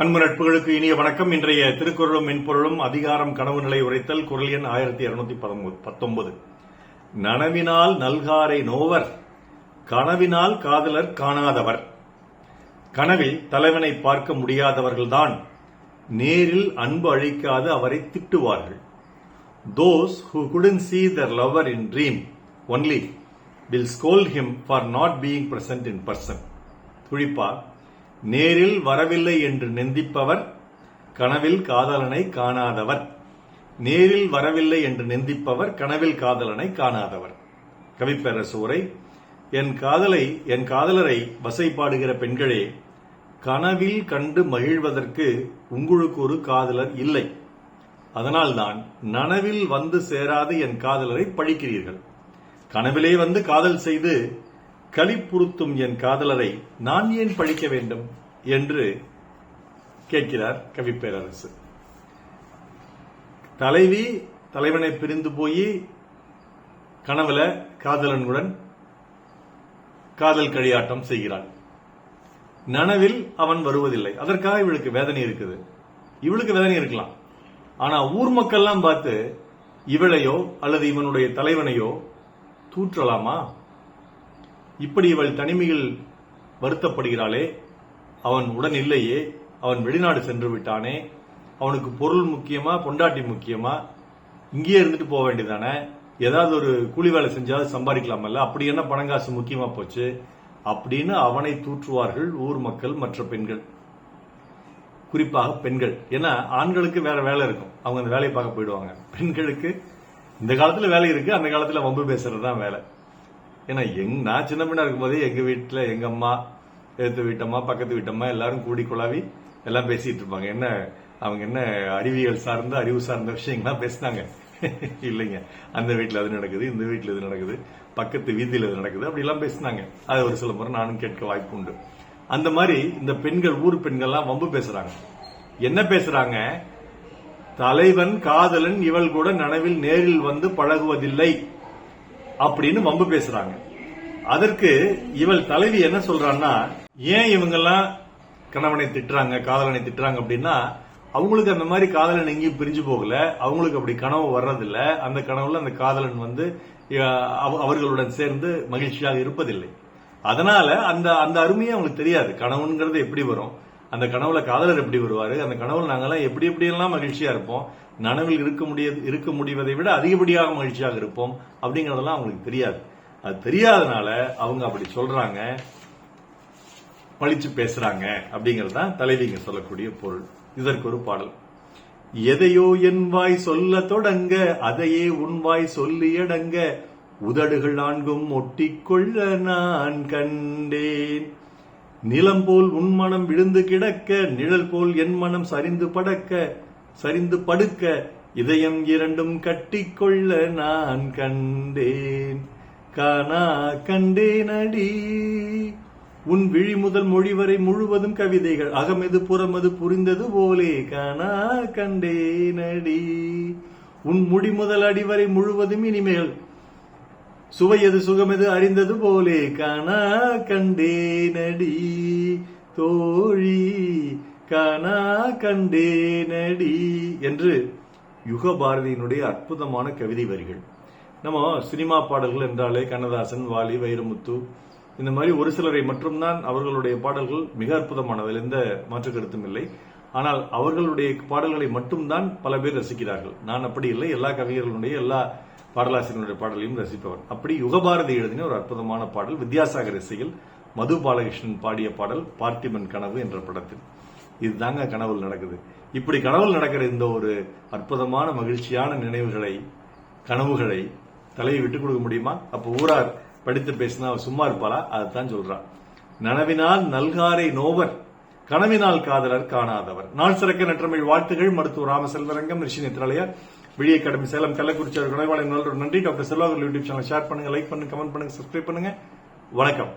அன்பு நட்புகளுக்கு இனிய வணக்கம். இன்றைய திருக்குறளும் மென்பொருளும் அதிகாரம் கனவு நிலை உரைத்தல் குரல் எண் ஆயிரத்தி இருநூத்தி பத்தொன்பது. நனவினால் நல்காரை நோவர் கனவினால் காதலர் காணாதவர். கனவில் தலைவனை பார்க்க முடியாதவர்கள்தான் நேரில் அன்பு அழிக்காது அவரை திட்டுவார்கள். Those who couldn't see their lover in dream only will scold him for not being present in person குறிப்பா நேரில் வரவில்லை என்று நிந்திப்பவர் கனவில் காதலனை காணாதவர். நேரில் வரவில்லை என்று நிந்திப்பவர் கனவில் காதலனை காணாதவர். கவிப்பேரசூரை என் காதலை என் காதலரை வசைப்பாடுகிற பெண்களே கனவில் கண்டு மகிழ்வதற்கு உங்களுக்கு ஒரு காதலர் இல்லை. அதனால்தான் நனவில் வந்து சேராது என் காதலரை பழிக்கிறீர்கள். கனவிலே வந்து காதல் செய்து களிப்புறுத்தும் என் காதலரை நான் ஏன் பழிக்க வேண்டும் என்று கேட்கிறார் கவிப்பேரரசு தலைவி தலைவனை பிரிந்து போய் கனவுல காதலனுடன் காதல் கழியாட்டம் செய்கிறாள். நனவில் அவன் வருவதில்லை. அதற்காக இவளுக்கு வேதனை இருக்குது. இவளுக்கு வேதனை இருக்கலாம். ஆனா ஊர் மக்கள்லாம் பார்த்து இவளையோ அல்லது இவனுடைய தலைவனையோ தூற்றலாமா? இப்படி இவள் தனிமையில் வருத்தப்படுகிறாளே. அவன் உடன் இல்லையே அவன் வெளிநாடு சென்று விட்டானே. அவனுக்கு பொருள் முக்கியமா பொண்டாட்டி முக்கியமா? இங்கேயே இருந்துட்டு போக வேண்டியதானே? ஏதாவது ஒரு கூலி வேலை செஞ்சாவது சம்பாதிக்கலாமல்ல? அப்படி என்ன பணங்காசு முக்கியமா போச்சு? அப்படின்னு அவனை தூற்றுவார்கள் ஊர் மக்கள் மற்ற பெண்கள். குறிப்பாக பெண்கள். ஏன்னா ஆண்களுக்கு வேற வேலை இருக்கும். அவங்க அந்த வேலையை பார்க்க போயிடுவாங்க. பெண்களுக்கு இந்த காலத்துல வேலை இருக்கு அந்த காலத்துல வம்பு பேசுறது தான் வேலை. ஏன்னா எங் நான் சின்ன பின்னா இருக்கும்போதே எங்கள் வீட்டில் எங்கள் அம்மா எடுத்து வீட்டம்மா பக்கத்து வீட்டம்மா எல்லாரும் கூடி குழாவி எல்லாம் பேசிட்டு இருப்பாங்க. என்ன அவங்க என்ன அறிவியல் சார்ந்த அறிவு சார்ந்த விஷயங்கள்லாம் பேசினாங்க? இல்லைங்க. அந்த வீட்டில் அது நடக்குது இந்த வீட்டில் இது நடக்குது பக்கத்து வீதியில் இது நடக்குது அப்படிலாம் பேசினாங்க. அது ஒரு சில முறை நானும் கேட்க வாய்ப்பு உண்டு. அந்த மாதிரி இந்த பெண்கள் ஊர் பெண்கள்லாம் வம்பு பேசுறாங்க. என்ன பேசுறாங்க? தலைவன் காதலன் இவள் கூட நனவில் நேரில் வந்து பழகுவதில்லை. அப்படின்னு வம்பு பேசுறாங்க. அதற்கு இவள் தலைவி என்ன சொல்றான்னா ஏன் இவங்கெல்லாம் கணவனை திட்டுறாங்க காதலனை திட்டுறாங்க அப்படின்னா அவங்களுக்கு அந்த மாதிரி காதலன் எங்கேயும் பிரிஞ்சு போகல அவங்களுக்கு அப்படி கனவு வர்றதில்ல அந்த கனவுல அந்த காதலன் வந்து அவ- அவர்களுடன் சேர்ந்து மகிழ்ச்சியாக இருப்பதில்லை. அதனால அந்த அந்த அருமையே அவங்களுக்கு தெரியாது கனவுங்கிறது எப்படி வரும் அந்த கனவுல காதலர் எப்படி வருவார்? அந்த கனவுல நாங்கெல்லாம் எப்படி எப்படி எல்லாம் மகிழ்ச்சியா இருப்போம்? நனவில் இருக்க முடிய இருக்க முடிவதை விட அதிகப்படியாக மகிழ்ச்சியாக இருப்போம்? அப்படிங்கிறதெல்லாம் அவங்களுக்கு தெரியாது. அது தெரியாதனால அவங்க அப்படி சொல்றாங்க. பழிச்சு பேசுறாங்க அப்படிங்கிறது தான் தலைவிங்க சொல்லக்கூடிய பொருள். இதற்கு ஒரு பாடல். எதையோ என் வாய் சொல்ல தொடங்க அதையே உன் வாய் சொல்லி அடங்க உதடுகள் நான்கும் ஒட்டிக்கொள்ள நான் கண்டேன். நிலம் போல் உன் மனம் விழுந்து கிடக்க நிழல் போல் என் மனம் சரிந்து படக்க சரிந்து படுக்க இதயம் இரண்டும் கட்டிக்கொள்ள நான் கண்டேன். காணா கண்டேன் அடி. உன் விழி முதல் மொழி வரை முழுவதும் கவிதைகள். அகமது புறமது புரிந்தது போலே. காணா அடி. உன் முடி முதல் அடிவரை முழுவதும் இனிமேல் சுவையது சுகமெது அறிந்தது போலே காணா கண்டேனடி. தோழி காணா கண்டேனடி என்று யுக பாரதியினுடைய அற்புதமான கவிதை வரிகள். நம்ம சினிமா பாடல்கள் என்றாலே கண்ணதாசன் வாலி வைரமுத்து இந்த மாதிரி ஒரு சிலரை மட்டும்தான் அவர்களுடைய பாடல்கள் மிக அற்புதமானதில் எந்த மாற்று கருத்தும் இல்லை. ஆனால் அவர்களுடைய பாடல்களை மட்டும்தான் பல பேர் ரசிக்கிறார்கள். நான் அப்படி இல்லை. எல்லா கவிஞர்களுடைய எல்லா பாடலாசிரியனுடைய பாடலையும் ரசிப்பவர். அப்படி யுகபாரதி எழுதின ஒரு அற்புதமான பாடல் வித்யாசாகர் இசையில் மது பாலகிருஷ்ணன் பாடிய பாடல் பார்த்திபன் கனவு என்ற படத்தில். இதுதாங்க கனவுல நடக்குது. இப்படி கனவுல நடக்கிற இந்த ஒரு அற்புதமான மகிழ்ச்சியான நினைவுகளை கனவுகளை தலையை விட்டுக் கொடுக்க முடியுமா? அப்போ ஊரார் படித்து பேசினா அவர் சும்மா இருப்பாளா அதுதான் சொல்றா நனவினால் நல்காரை நோவர் கனவினால் காதலர் காணாதவர். நாள் சிறக்க நற்றமிழ் வாழ்த்துகள். மருத்துவர் ராமசெல்வரங்கம் ரிஷி நித்ராலயா விடிய கடமை சேலம் கள்ளக்குறிச்சி கலைவாளர் நன்றி doctor Selvakar YouTube channel share பண்ணுங்க லைக் பண்ணுங்க கமெண்ட் பண்ணுங்க சப்ஸ்கிரைப் பண்ணுங்க. வணக்கம்.